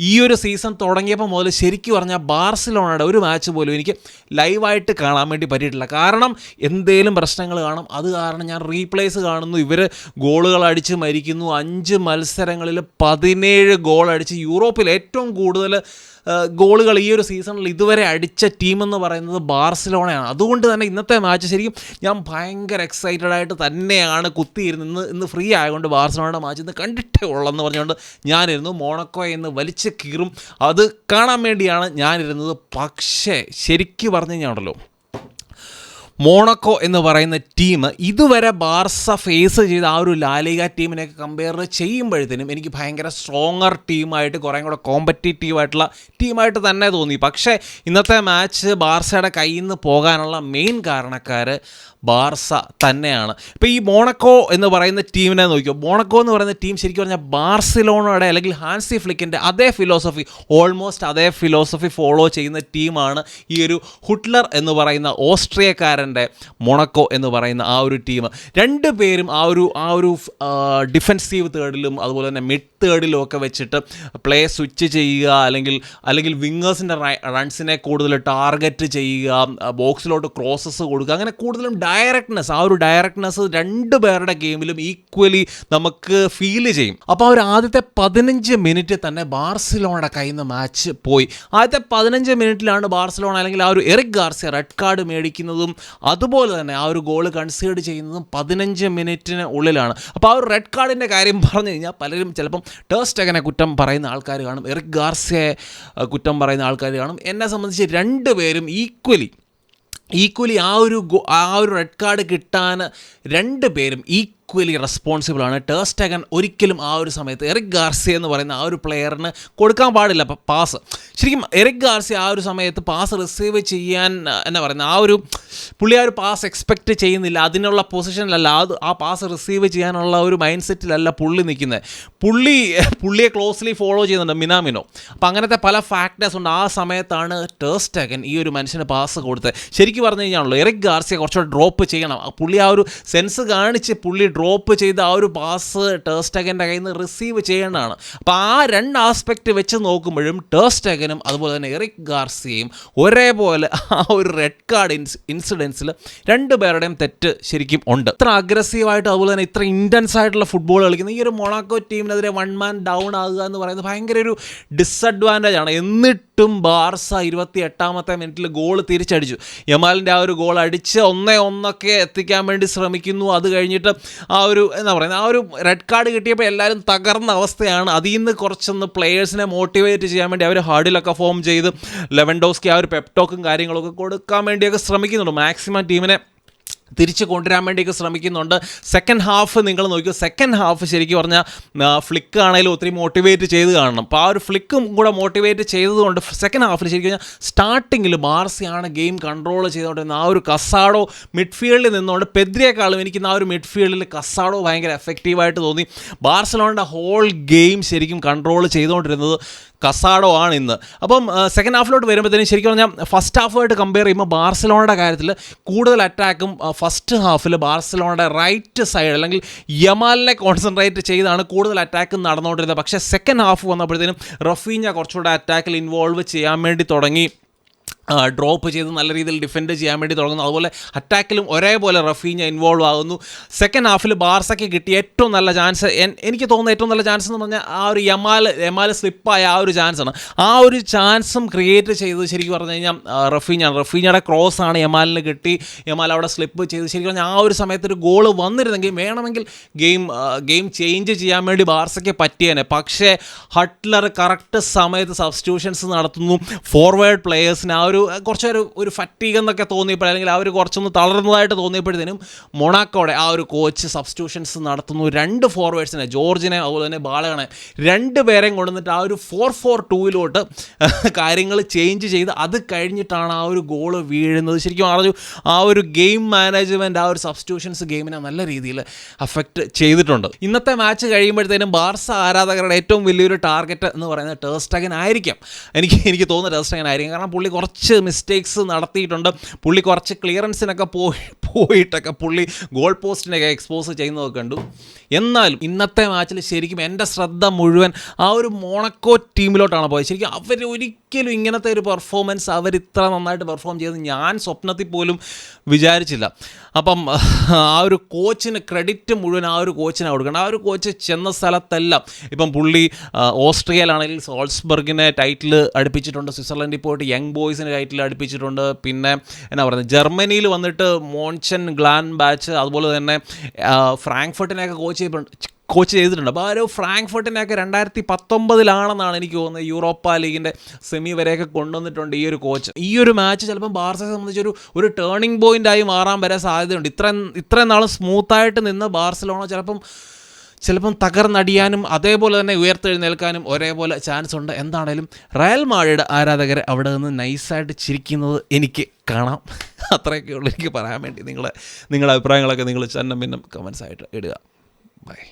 ഈ ഒരു സീസൺ തുടങ്ങിയപ്പോൾ മുതൽ ശരിക്കും പറഞ്ഞാൽ ബാർസിലോണയുടെ ഒരു മാച്ച് പോലും എനിക്ക് ലൈവായിട്ട് കാണാൻ വേണ്ടി പറ്റിയിട്ടില്ല. കാരണം എന്തേലും പ്രശ്നങ്ങൾ കാണും. അത് കാരണം ഞാൻ റീപ്ലേസ് കാണുന്നു. ഇവർ ഗോളുകൾ അടിച്ച് മരിക്കുന്നു. അഞ്ച് മത്സരങ്ങളിൽ പതിനേഴ് ഗോൾ അടിച്ച് യൂറോപ്പിൽ ഏറ്റവും കൂടുതൽ ഗോളുകൾ ഈ ഒരു സീസണിൽ ഇതുവരെ അടിച്ച ടീം എന്ന് പറയുന്നത് ബാർസലോണയാണ്. അതുകൊണ്ട് തന്നെ ഇന്നത്തെ മാച്ച് ശരിക്കും ഞാൻ ഭയങ്കര എക്സൈറ്റഡ് ആയിട്ട് തന്നെയാണ് കുത്തിയിരുന്ന് ഇന്ന് ഇന്ന് ഫ്രീ ആയതുകൊണ്ട് ബാർസലോണയുടെ മാച്ച് ഇന്ന് കണ്ടിട്ടേ ഉള്ളെന്ന് പറഞ്ഞുകൊണ്ട് ഞാനിരുന്നു. മോണക്കോയെ എന്ന് വലിച്ച് കീറും. അത് കാണാൻ വേണ്ടിയാണ് ഞാനിരുന്നത്. പക്ഷേ ശരിക്കും പറഞ്ഞു കഴിഞ്ഞാൽ ഉണ്ടല്ലോ മോണക്കോ എന്ന് പറയുന്ന ടീം ഇതുവരെ ബാർസ ഫേസ് ചെയ്ത ആ ഒരു ലാലിക ടീമിനെയൊക്കെ കമ്പയർ ചെയ്യുമ്പോഴത്തേനും എനിക്ക് ഭയങ്കര സ്ട്രോങ്ങർ ടീമായിട്ട് കുറേ കൂടെ കോമ്പറ്റീറ്റീവായിട്ടുള്ള ടീമായിട്ട് തന്നെ തോന്നി. പക്ഷേ ഇന്നത്തെ മാച്ച് ബാർസയുടെ കയ്യിൽ നിന്ന് പോകാനുള്ള മെയിൻ കാരണക്കാർ ബാർസ തന്നെയാണ്. ഇപ്പോൾ ഈ മോണക്കോ എന്ന് പറയുന്ന ടീമിനെ നോക്കിയോ? മോണക്കോ എന്ന് പറയുന്ന ടീം ശരിക്കും പറഞ്ഞാൽ ബാർസിലോണയുടെ അല്ലെങ്കിൽ ഹാൻസി ഫ്ലിക്കിന്റെ അതേ ഫിലോസഫി ഓൾമോസ്റ്റ് അതേ ഫിലോസഫി ഫോളോ ചെയ്യുന്ന ടീമാണ് ഈ ഒരു ഹുട്ട്ലർ എന്ന് പറയുന്ന ഓസ്ട്രിയക്കാരന്റെ മൊണക്കോ എന്ന് പറയുന്ന ആ ഒരു ടീം രണ്ട് പേരും ആ ഒരു ആ ഒരു ഡിഫെൻസീവ് തേർഡിലും അതുപോലെ തന്നെ മിഡ് തേർഡിലും ഒക്കെ വെച്ചിട്ട് പ്ലേ സ്വിച്ച് ചെയ്യുക അല്ലെങ്കിൽ അല്ലെങ്കിൽ വിങ്ങേഴ്സിന്റെ റൺസിനെ കൂടുതൽ ടാർഗറ്റ് ചെയ്യുക ബോക്സിലോട്ട് ക്രോസസ് കൊടുക്കുക അങ്ങനെ കൂടുതലും ഡയറക്ട്നെസ് ആ ഒരു ഡയറക്ട്നെസ് രണ്ട് പേരുടെ ഗെയിമിലും ഈക്വലി നമുക്ക് ഫീൽ ചെയ്യും. അപ്പോൾ അവർ ആദ്യത്തെ പതിനഞ്ച് മിനിറ്റ് തന്നെ ബാർസിലോണയുടെ കയ്യിൽ നിന്ന് മാച്ച് പോയി. ആദ്യത്തെ പതിനഞ്ച് മിനിറ്റിലാണ് ബാർസലോണ അല്ലെങ്കിൽ ആ ഒരു എറിക് ഗാർസിയ റെഡ് കാർഡ് മേടിക്കുന്നതും അതുപോലെ തന്നെ ആ ഒരു ഗോൾ കൺസീഡ് ചെയ്യുന്നതും പതിനഞ്ച് മിനിറ്റിന് ഉള്ളിലാണ്. അപ്പോൾ ആ ഒരു റെഡ് കാർഡിന്റെ കാര്യം പറഞ്ഞു കഴിഞ്ഞാൽ പലരും ചിലപ്പം ടേസ്റ്റെങ്ങനെ കുറ്റം പറയുന്ന ആൾക്കാർ കാണും. എറിക് ഗാർസിയെ കുറ്റം പറയുന്ന ആൾക്കാർ കാണും. എന്നെ സംബന്ധിച്ച് രണ്ട് പേരും ഈക്വലി ഈക്വലി ആ ഒരു ആ ഒരു റെഡ് കാർഡ് കിട്ടാൻ രണ്ട് പേരും ഈക്വലി റെസ്പോൺസിബിൾ ആണ്. ടേസ്റ്റഗൻ ഒരിക്കലും ആ ഒരു സമയത്ത് എറിക് ഗാർസി എന്ന് പറയുന്ന ആ ഒരു പ്ലെയറിന് കൊടുക്കാൻ പാടില്ല. പാസ് ശരിക്കും എറിക് ഗാർസി ആ ഒരു സമയത്ത് പാസ് റിസീവ് ചെയ്യാൻ എന്നാ പറയുന്നത് ആ ഒരു പുള്ളി ആ ഒരു പാസ് എക്സ്പെക്റ്റ് ചെയ്യുന്നില്ല. അതിനുള്ള പൊസിഷനിലല്ല അത് ആ പാസ് റിസീവ് ചെയ്യാനുള്ള ഒരു മൈൻഡ് സെറ്റിലല്ല പുള്ളി നിൽക്കുന്നത് പുള്ളി പുള്ളിയെ ക്ലോസ്ലി ഫോളോ ചെയ്യുന്നുണ്ട് മിനാമിനോ. അപ്പോൾ അങ്ങനത്തെ പല ഫാക്ടേഴ്സ് ഉണ്ട്. ആ സമയത്താണ് ടേസ്റ്റഗൻ ഈ ഒരു മനുഷ്യന് പാസ് കൊടുത്തത്. ശരിക്കും പറഞ്ഞു കഴിഞ്ഞാണല്ലോ എറിക് ഗാർസിയെ കുറച്ചുകൂടെ ഡ്രോപ്പ് ചെയ്യണം. പുള്ളി ആ ഒരു സെൻസ് കാണിച്ച് പുള്ളി ഡ്രോപ്പ് ചെയ്ത് ആ ഒരു പാസ് ടേസ്റ്റഗന്റെ കയ്യിൽ നിന്ന് റിസീവ് ചെയ്യേണ്ടതാണ്. അപ്പോൾ ആ രണ്ട് ആസ്പെക്റ്റ് വെച്ച് നോക്കുമ്പോഴും ടേസ്റ്റഗനും അതുപോലെ തന്നെ എറിക് ഗാർസിയയും ഒരേപോലെ ആ ഒരു റെഡ് കാർഡ് ഇൻസ് ഇൻസിഡൻസിൽ രണ്ട് പേരുടെയും തെറ്റ് ശരിക്കും ഉണ്ട്. ഇത്ര അഗ്രസീവായിട്ട് അതുപോലെ തന്നെ ഇത്ര ഇന്റൻസ് ആയിട്ടുള്ള ഫുട്ബോൾ കളിക്കുന്ന ഈ ഒരു മൊണാക്കോ ടീമിനെതിരെ വൺ മാൻ ഡൗൺ ആകുക എന്ന് പറയുന്നത് ഭയങ്കര ഒരു ഡിസഡ്വാന്റേജ് ആണ്. എന്നിട്ടും ബാർസ ഇരുപത്തി എട്ടാമത്തെ മിനിറ്റിൽ ഗോൾ തിരിച്ചടിച്ചു. യമാലിന്റെ ആ ഒരു ഗോൾ അടിച്ച് ഒന്നേ ഒന്നൊക്കെ എത്തിക്കാൻ വേണ്ടി ശ്രമിക്കുന്നു. അത് കഴിഞ്ഞിട്ട് ആ ഒരു എന്താ പറയുന്നത് ആ ഒരു റെഡ് കാർഡ് കിട്ടിയപ്പോൾ എല്ലാവരും തകർന്ന അവസ്ഥയാണ്. അതിൽ നിന്ന് കുറച്ചൊന്ന് പ്ലെയേഴ്സിനെ മോട്ടിവേറ്റ് ചെയ്യാൻ വേണ്ടി അവർ ഹാർഡിലൊക്കെ ഫോം ചെയ്ത് ലെവൻഡോസ്കി ആ ഒരു പെപ്ടോക്കും കാര്യങ്ങളൊക്കെ കൊടുക്കാൻ വേണ്ടിയൊക്കെ ശ്രമിക്കുന്നുണ്ട്. മാക്സിമം ടീമിനെ തിരിച്ച് കൊണ്ടുവരാൻ വേണ്ടിയൊക്കെ ശ്രമിക്കുന്നുണ്ട്. സെക്കൻഡ് ഹാഫ് നിങ്ങൾ നോക്കിയോ സെക്കൻഡ് ഹാഫ് ശരിക്കും പറഞ്ഞാൽ ഫ്ലിക്ക് ആണെങ്കിലും ഒത്തിരി മോട്ടിവേറ്റ് ചെയ്ത് കാണണം. അപ്പോൾ ആ ഒരു ഫ്ലിക്കും കൂടെ മോട്ടിവേറ്റ് ചെയ്തതുകൊണ്ട് സെക്കൻഡ് ഹാഫിൽ ശരിക്കും പറഞ്ഞാൽ സ്റ്റാർട്ടിങ്ങിൽ ബാർസിയാണ് ഗെയിം കൺട്രോൾ ചെയ്തുകൊണ്ടിരുന്ന ആ ഒരു കസാഡോ മിഡ്ഫീൽഡിൽ നിന്നുകൊണ്ട് പെദ്രിയേക്കാളും എനിക്ക് ആ ഒരു മിഡ്ഫീൽഡിൽ കസാഡോ ഭയങ്കര എഫക്റ്റീവായിട്ട് തോന്നി. ബാർസലോണിന്റെ ഹോൾ ഗെയിം ശരിക്കും കൺട്രോൾ ചെയ്തുകൊണ്ടിരുന്നത് കസാഡോ ആണ് ഇന്ന്. അപ്പം സെക്കൻഡ് ഹാഫിലോട്ട് വരുമ്പോഴത്തേനും ശരിക്കും പറഞ്ഞാൽ ഫസ്റ്റ് ഹാഫുമായിട്ട് കമ്പയർ ചെയ്യുമ്പോൾ ബാർസലോണയുടെ കാര്യത്തിൽ കൂടുതൽ അറ്റാക്കും ഫസ്റ്റ് ഹാഫിൽ ബാർസലോണയുടെ റൈറ്റ് സൈഡ് അല്ലെങ്കിൽ യമാലിനെ കോൺസെൻട്രേറ്റ് ചെയ്താണ് കൂടുതൽ അറ്റാക്കും നടന്നുകൊണ്ടിരുന്നത്. പക്ഷേ സെക്കൻഡ് ഹാഫ് വന്നപ്പോഴത്തേനും റഫീഞ്ഞ കുറച്ചുകൂടെ അറ്റാക്കിൽ ഇൻവോൾവ് ചെയ്യാൻ വേണ്ടി തുടങ്ങി. ഡ്രോപ്പ് ചെയ്ത് നല്ല രീതിയിൽ ഡിഫെൻഡ് ചെയ്യാൻ വേണ്ടി തുടങ്ങുന്നു. അതുപോലെ അറ്റാക്കിലും ഒരേപോലെ റഫീഞ്ഞ ഇൻവോൾവ് ആകുന്നു. സെക്കൻഡ് ഹാഫിൽ ബാർസയ്ക്ക് കിട്ടിയ ഏറ്റവും നല്ല ചാൻസ് എനിക്ക് തോന്നുന്ന ഏറ്റവും നല്ല ചാൻസ് എന്ന് പറഞ്ഞാൽ ആ ഒരു യമാൽ യമാൽ സ്ലിപ്പായ ആ ഒരു ചാൻസാണ് ആ ഒരു ചാൻസും ക്രിയേറ്റ് ചെയ്തത് ശരിക്കും പറഞ്ഞു കഴിഞ്ഞാൽ റഫീഞ്ഞാണ് റഫീഞ്ഞയുടെ ക്രോസ് ആണ് യമാലിന് കിട്ടി. യമാൽ അവിടെ സ്ലിപ്പ് ചെയ്ത് ശരിക്കും പറഞ്ഞാൽ ആ ഒരു സമയത്ത് ഒരു ഗോൾ വന്നിരുന്നെങ്കിൽ വേണമെങ്കിൽ ഗെയിം ഗെയിം ചേഞ്ച് ചെയ്യാൻ വേണ്ടി ബാർസയ്ക്ക് പറ്റിയേനെ. പക്ഷേ ഹട്ട്ലർ കറക്റ്റ് സമയത്ത് സബ്സ്റ്റിറ്റ്യൂഷൻസ് നടത്തുന്നു. ഫോർവേഡ് പ്ലേയേഴ്സിന് ആ ഒരു ഒരു ഒരു ഫറ്റീഗ് എന്നൊക്കെ തോന്നിയപ്പോൾ അല്ലെങ്കിൽ ഒരു കുറച്ചൊന്ന് തളർന്നതായിട്ട് തോന്നിയപ്പോഴത്തേനും മൊണാക്കോടെ ആ ഒരു കോച്ച് സബ്സ്റ്റിറ്റ്യൂഷൻസ് നടത്തുന്നു. രണ്ട് ഫോർവേഡ്സിനെ ജോർജിനെ അതുപോലെ തന്നെ ബാലകണെ രണ്ട് പേരെയും കൊണ്ടുവന്നിട്ട് ആ ഒരു ഫോർ ഫോർ ടൂവിലോട്ട് കാര്യങ്ങൾ ചേഞ്ച് ചെയ്ത് അത് കഴിഞ്ഞിട്ടാണ് ആ ഒരു ഗോൾ വീഴുന്നത്. ശരിക്കും പറഞ്ഞു ആ ഒരു ഗെയിം മാനേജ്മെന്റ് ആ ഒരു സബ്സ്റ്റിറ്റ്യൂഷൻസ് ഗെയിമിനെ നല്ല രീതിയിൽ അഫക്റ്റ് ചെയ്തിട്ടുണ്ട്. ഇന്നത്തെ മാച്ച് കഴിയുമ്പോഴത്തേനും ബാർസ ആരാധകരുടെ ഏറ്റവും വലിയൊരു ടാർഗറ്റ് എന്ന് പറയുന്നത് ടേസ്റ്റഗൻ ആയിരിക്കാം. എനിക്ക് എനിക്ക് തോന്നുന്നത് ടേസ്റ്റഗൻ ആയിരിക്കും. കാരണം പുള്ളി കുറച്ച് മിസ്റ്റേക്സ് നടത്തിയിട്ടുണ്ട്. പുള്ളി കുറച്ച് ക്ലിയറൻസിനൊക്കെ പോയി പോയിട്ടൊക്കെ പുള്ളി ഗോൾ പോസ്റ്റിനൊക്കെ എക്സ്പോസ് ചെയ്യുന്നതൊക്കെ കണ്ടു. എന്നാലും ഇന്നത്തെ മാച്ചിൽ ശരിക്കും എന്റെ ശ്രദ്ധ മുഴുവൻ ആ ഒരു മോണക്കോ ടീമിലോട്ടാണ് പോയത്. ശരിക്കും അവർ ഒരിക്കലും ഇങ്ങനത്തെ ഒരു പെർഫോമൻസ് അവർ ഇത്ര നന്നായിട്ട് പെർഫോം ചെയ്ത് ഞാൻ സ്വപ്നത്തിൽ പോലും വിചാരിച്ചില്ല. അപ്പം ആ ഒരു കോച്ചിന് ക്രെഡിറ്റ് മുഴുവൻ ആ ഒരു കോച്ചിനെ കൊടുക്കണം. ആ ഒരു കോച്ച് ചെന്ന സ്ഥലത്തെല്ലാം ഇപ്പം പുള്ളി ഓസ്ട്രിയയിലാണെങ്കിൽ സോൾസ്ബർഗിനെ ടൈറ്റിൽ അടുപ്പിച്ചിട്ടുണ്ട് സ്വിറ്റ്സർലൻഡിൽ പോയിട്ട് യങ് ബോയ്സിന് ടൈറ്റിൽ അടുപ്പിച്ചിട്ടുണ്ട്. പിന്നെ എന്നാ പറയുന്നത് ജർമ്മനിയിൽ വന്നിട്ട് മോൺച്ചൻ ഗ്ലാൻ ബാച്ച് അതുപോലെ തന്നെ ഫ്രാങ്ക്ഫർട്ടിനെയൊക്കെ കോച്ച് ചെയ്തിട്ടുണ്ട് കോച്ച് ചെയ്തിട്ടുണ്ട്. അപ്പോൾ ആ ഒരു ഫ്രാങ്ക്ഫർട്ടിനെയൊക്കെ രണ്ടായിരത്തി പത്തൊമ്പതിലാണെന്നാണ് എനിക്ക് തോന്നുന്നത് യൂറോപ്പ ലീഗിന്റെ സെമി വരെയൊക്കെ കൊണ്ടുവന്നിട്ടുണ്ട് ഈ ഒരു കോച്ച് ഈ ഒരു മാച്ച് ചിലപ്പം ബാർസയെ സംബന്ധിച്ച് ഒരു ഒരു ടേണിംഗ് പോയിന്റായി മാറാൻ വരാൻ സാധ്യതയുണ്ട്. ഇത്രയും ഇത്രയും നാളും സ്മൂത്തായിട്ട് നിന്ന് ബാർസലോണ ചിലപ്പം ചിലപ്പം തകർന്നടിയാനും അതേപോലെ തന്നെ ഉയർത്തെഴുന്നേൽക്കാനും ഒരേപോലെ ചാൻസ് ഉണ്ട്. എന്താണേലും റയൽ മാഴയുടെ ആരാധകരെ അവിടെ നിന്ന് നൈസായിട്ട് ചിരിക്കുന്നത് എനിക്ക് കാണാം. അത്രയൊക്കെ ഉള്ളൂ എനിക്ക് പറയാൻ വേണ്ടി നിങ്ങളെ നിങ്ങളുടെ അഭിപ്രായങ്ങളൊക്കെ നിങ്ങൾ ചന്നം ഭിന്നം കമൻസായിട്ട് ഇടുക. ബൈ